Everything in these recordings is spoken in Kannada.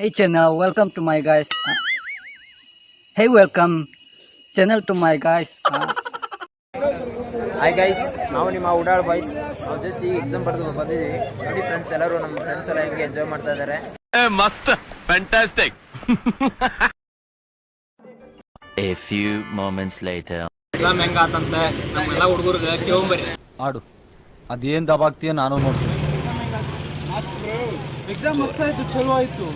Hey channel, welcome to my guys. Uh, hey, welcome channel to my guys. Uh, hi guys ನಾವು ನಿಮ್ಮ ಉಡಾಳ್ ಬಾಯ್ಸ್ ನಾವು ಜಸ್ಟ್ ಈ ಎಕ್ಸಾಮ್ ಬರೆದು ಬಂದಿದ್ದೀವಿ. ನೋಡಿ ಫ್ರೆಂಡ್ಸ್ ಎಲ್ಲರೂ ನಮ್ಮ ಫ್ರೆಂಡ್ಸ್ ಎಲ್ಲ ಹೆಂಗೆ ಎಂಜಾಯ್ ಮಾಡ್ತಾ ಇದ್ದಾರೆ. ಮಸ್ತ್ fantastic A few moments later. Exam ಹೆಂಗ ಆತಂತೆ? ನಮ್ಮೆಲ್ಲ ಹುಡುಗರಿಗೆ ಕೇವಂಬರಿ ಆಡು. ಅದೇನ್ ದಬಾಗ್ತೀಯ ನಾನು ನೋಡ್ತೀನಿ. ಎಕ್ಸಾಮ್ ಮಸ್ತ್ ಆಯ್ತು ಚಲೋ ಆಯ್ತು.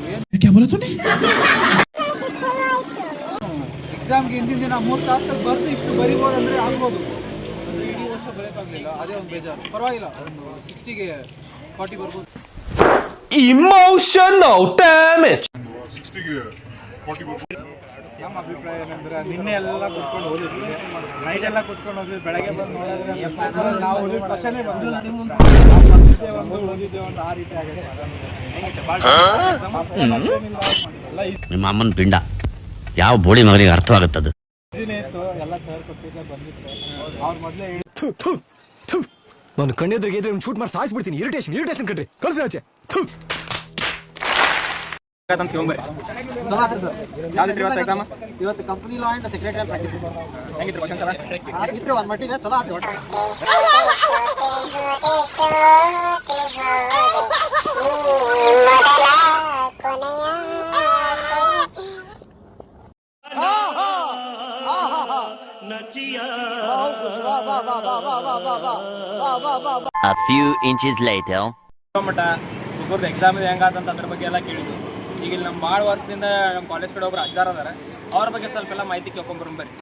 ಎಕ್ಸಾಮ್ಗೆ ಹಿಂದಿನ ದಿನ ಮೂರು ತಾಸಲ್ಲಿ ಬರ್ದು ಇಷ್ಟು ಬರಿಬೋದು ಅಂದರೆ ಆಗ್ಬೋದು. ಅಂದ್ರೆ ಇಡೀ ವರ್ಷ ಬರೋಕ್ಕಾಗಲಿಲ್ಲ ಅದೇ ಒಂದು ಬೇಜಾರು. ಪರವಾಗಿಲ್ಲ. ಒಂದು ಸಿಕ್ಸ್ಟಿಗೆ ಫಾರ್ಟಿ ಬರ್ಬೋದು. ನಮ್ಮ ಅಭಿಪ್ರಾಯ ಏನಂದ್ರೆ ನಿನ್ನೆ ಎಲ್ಲ ಕುತ್ಕೊಂಡು ಓದಿದ್ವಿ. ನೈಟ್ ಎಲ್ಲ ಕುತ್ಕೊಂಡು ಓದಿದ್ವಿ. ಬೆಳಗ್ಗೆ ಬಂದು ನೋಡಿದ್ರೆ ನಾವು ಓದಿದ ಕ್ವಶನೇ ಬಂದಿಲ್ಲ. ನಾವು ಬಂದಿದ್ದೆ ಒಂದು ಓದಿದ್ದೆ ಒಂದು ಆ ರೀತಿ ಆಗಿದೆ. ಎಲ್ಲ ನಿಮ್ಮ ಅಮ್ಮನ ಪಿಂಡ. ಯಾವ ಬೋಳಿ ಮಗನಿಗೆ ಅರ್ಥವಾಗುತ್ತದು ಈಸಿನೇ ಇತ್ತು. ಎಲ್ಲ ಸರ್ ಕೊಟ್ಟಿದ್ದೆ ಬಂದಿತ್ತು ಅವ್ರು ಮೊದಲೇ ನಾನು ಕಣ್ಣೆದ್ರಿಗೆ ಶೂಟ್ ಮಾಡಿ ಸಾಯಿಸ್ಬಿಡ್ತೀನಿ. ಇರಿಟೇಷನ್ ಇರಿಟೇಷನ್ ಕಟ್ರಿ ಕಳ್ಸಿ ಆಚೆ. ಚಲೋ ಆತ್ರಿ ಸರ್. ಯಾವ್ದಿತ್ತು ಇವತ್ತು ಎಕ್ಸಾಮ್ ಇವತ್ತು company law and secretary practice ಹೆಂಗಿತ್ತು ಕ್ವಶನ್ಸ್ ಎಲ್ಲ ಇತ್ತು ಒಂದು ಮಟ್ಟಿಗೆ ಚಲೋ ಆತ್ರಿ ಒಟ್ಟು. A few inches later. ಮಟ್ಟ ಹುಡುಗರ್ದು ಎಕ್ಸಾಮ್ ಇದೆ ಹೆಂಗಾತಂತ ಅದ್ರ ಬಗ್ಗೆ ಎಲ್ಲ ಕೇಳಿದ್ವಿ. ಈಗ ಇಲ್ಲಿ ನಮ್ಮ ಭಾಳ ವರ್ಷದಿಂದ ನಮ್ಮ ಕಾಲೇಜ್ ಕಡೆ ಒಬ್ರು ಅಜ್ಜಾರ ಅದಾರ. ಅವ್ರ ಬಗ್ಗೆ ಸ್ವಲ್ಪ ಎಲ್ಲ ಮಾಹಿತಿ ಕೇಳ್ಕೊಂಬರ್ರಿ ಮತ್ತೆ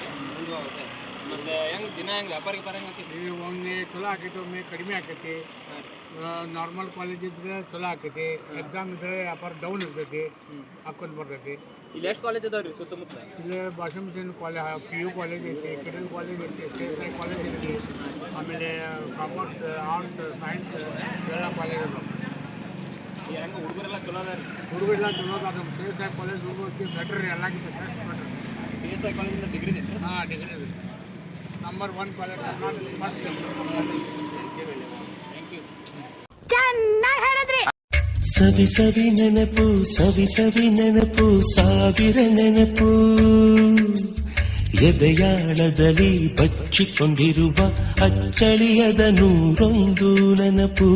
ಹೆಂಗ್ ದಿನ ಹೆಂಗ್ ವ್ಯಾಪಾರ ಹೆಂಗ್ ಒಮ್ಮೆ ಚಲೋ ಆಕೈತಿ ಒಮ್ಮೆ ಕಡಿಮೆ ಆಕೈತಿ. ನಾರ್ಮಲ್ ಕಾಲೇಜ್ ಇದ್ರೆ ಚಲೋ ಆಕೈತಿ. ಎಕ್ಸಾಮ್ ಇದ್ರೆ ವ್ಯಾಪಾರ ಡೌನ್ ಇರ್ತೈತಿ ಹಾಕೊಂಡ್ ಬರ್ತೈತಿ. ಇಲ್ಲಿ ಎಷ್ಟು ಕಾಲೇಜ್ ಅದಾವ್ರಿ ಸುತ್ತಮುತ್ತ? ಇಲ್ಲಿ ಭಾಷಣ ಕಾಲೇಜ್ ಪಿ ಯು ಕಾಲೇಜ್ ಐತಿ ಕಿಡನ್ ಕಾಲೇಜ್ ಐತಿ ಐ ಕಾಲೇಜ್ ಐತಿ. ಆಮೇಲೆ ಕಾಮರ್ಸ್ ಆರ್ಟ್ಸ್ ಸೈನ್ಸ್ ಎಲ್ಲ ಕಾಲೇಜ್ ಅದಾವ. ಈಗ ಹೆಂಗ ಹುಡುಗರೆಲ್ಲ ಚಲೋ ಅದ ಹುಡುಗರೆಲ್ಲ ಚಲೋ ಅದ ನಮ್ಮ ಕೆ ಎಸ್ ಐ ಕಾಲೇಜ್ ಹುಡುಗರು ಬೆಟ್ರ್ ಎಲ್ಲಕ್ಕಿಂತ sir better C S I ಕಾಲೇಜಿಂದ ಡಿಗ್ರಿ ಇದೆ ಹಾಂ ಡಿಗ್ರಿ ಇದೆ number one college Karnataka first thank you ಸವಿ ಸವಿ ನೆನಪು ಸವಿ ಸವಿ ನೆನಪು ಸಾವಿರ ನೆನಪು. ಎದೆಯಾಳದಲ್ಲಿ ಬಚ್ಚಿಕೊಂಡಿರುವ ಅಚ್ಚಳಿಯದ ನೂರೊಂದು ನೆನಪು.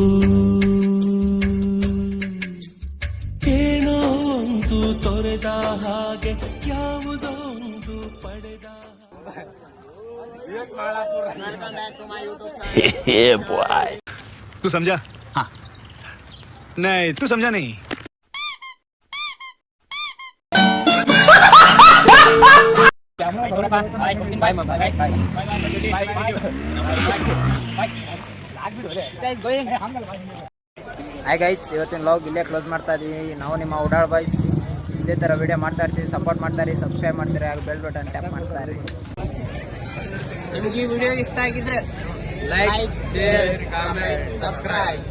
ಏನೋ ಒಂದು ತೊರೆದ ಹಾಗೆ ಯಾವುದೋ ಒಂದು ಪಡೆದ. तू समझा हाँ नहीं तू समझा नहीं ಹಾಯ್ ಗೈಸ್ ಇವತ್ತಿನ ಲಾಗ್ ಇಲ್ಲೇ ಕ್ಲೋಸ್ ಮಾಡ್ತಾ ಇದೀವಿ ನಾವು ನಿಮ್ಮ ಉಡಾಳ್ ಬಾಯ್ಸ್ ಇದೇ ಥರ ವಿಡಿಯೋ ಮಾಡ್ತಾ ಇರ್ತೀವಿ ಸಪೋರ್ಟ್ ಮಾಡ್ತಾರೆ ಸಬ್ಸ್ಕ್ರೈಬ್ ಮಾಡ್ತಾರೆ ಹಾಗೂ ಬೆಲ್ ಬಟನ್ ಟ್ಯಾಪ್ ಮಾಡ್ತಾರೆ ನಿಮ್ಗೆ ಈ ವಿಡಿಯೋ ಇಷ್ಟ ಆಗಿದ್ರೆ ಲೈಕ್ ಶೇರ್ ಕಾಮೆಂಟ್ ಸಬ್ಸ್ಕ್ರೈಬ್